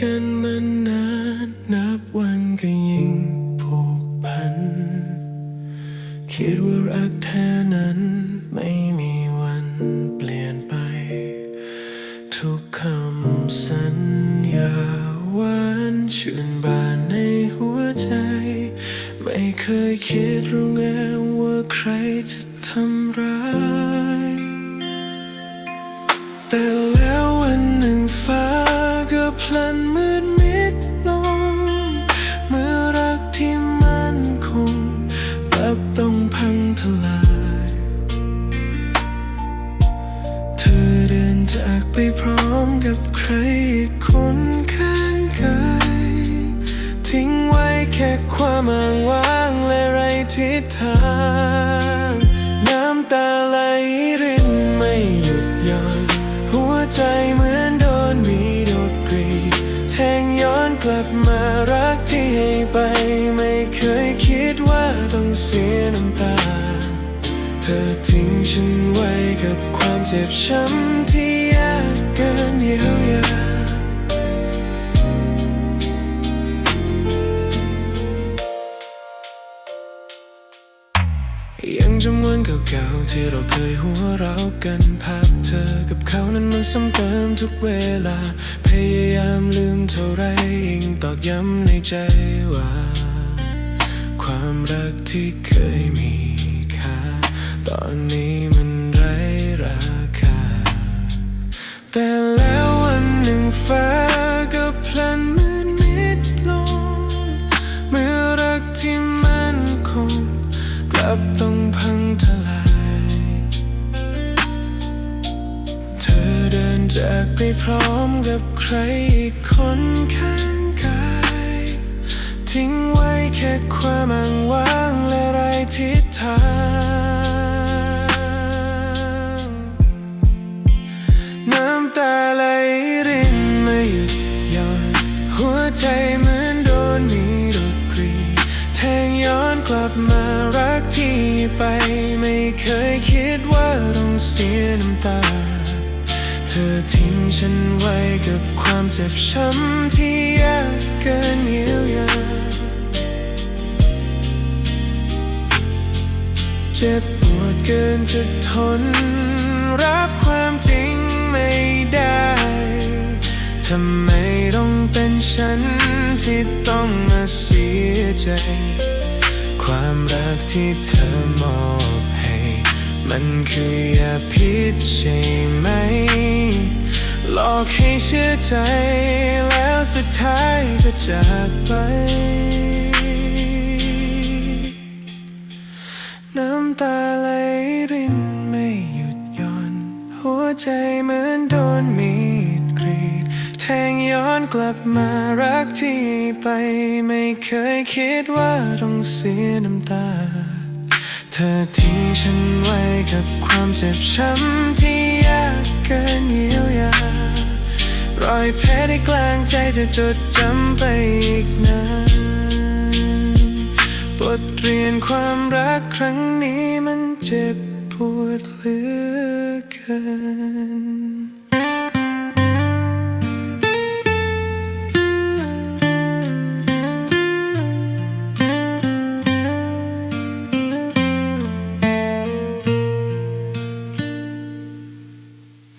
กันมานานนับวันก็ยิ่งผูกพัน คิดว่ารักแท้นั้นไม่มีวันเปลี่ยนไป ทุกคำสัญญาหวานชื่นบานในหัวใจ ไม่เคยคิดรู้งว่าใครจะ จากไปพร้อมกับใครอีกคนข้างกายทิ้งไว้แค่ความอ้างว้างและไรทิศทาง น้ำตาไหลรินไม่หยุดหย่อนหัวใจเหมือนโดนมีดดกรีดแทงย้อนกลับมารักที่ให้ไป ไม่เคยคิดว่าต้องเสียน้ำตา เธอทิ้งฉันไว้กับความเจ็บช้ำที่ ยังจำวันเก่าๆที่เราเคยหัวเราะกันภาพเธอกับเขานั้นมันซ้ำเติมทุกเวลา พยายามลืมเท่าไรยิ่งตอกย้ำในใจว่า ความรักที่เคยมีค่าตอนนี้ กลับต้องพังทลาย เธอเดินจากไปพร้อมกับใครอีกคนข้างกาย ทิ้งไว้แค่ความอ้างว้างและไร้ทิศทางน้ำตาไหลรินไม่หยุดหย่อนหัวใจเหมือนโดนมีดกรี แทงย้อนกลับมา เคยคิดว่าต้องเสียน้ำตา เธอทิ้งฉันไว้กับความเจ็บช้ำที่ยากเกินเยียวยา เจ็บปวดเกินจะทน รับความจริงไม่ได้ ทำไมต้องเป็นฉันที่ต้องมาเสียใจ ความรักที่เธอมอบ มันคือยาพิษใช่ไหม หลอกให้เชื่อใจ แล้วสุดท้ายก็จากไป น้ำตาไหลรินไม่หยุดย่อน หัวใจเหมือนโดนมีดกรีด แทงย้อนกลับมารักที่ไป ไม่เคยคิดว่าต้องเสียน้ำตา เธอทิ้งฉันไว้กับความเจ็บช้ำที่ยากเกินเยียวยารอยแผลที่กลางใจจะจดจำไปอีกนานบทเรียนความรักครั้งนี้มันเจ็บปวดเหลือเกิน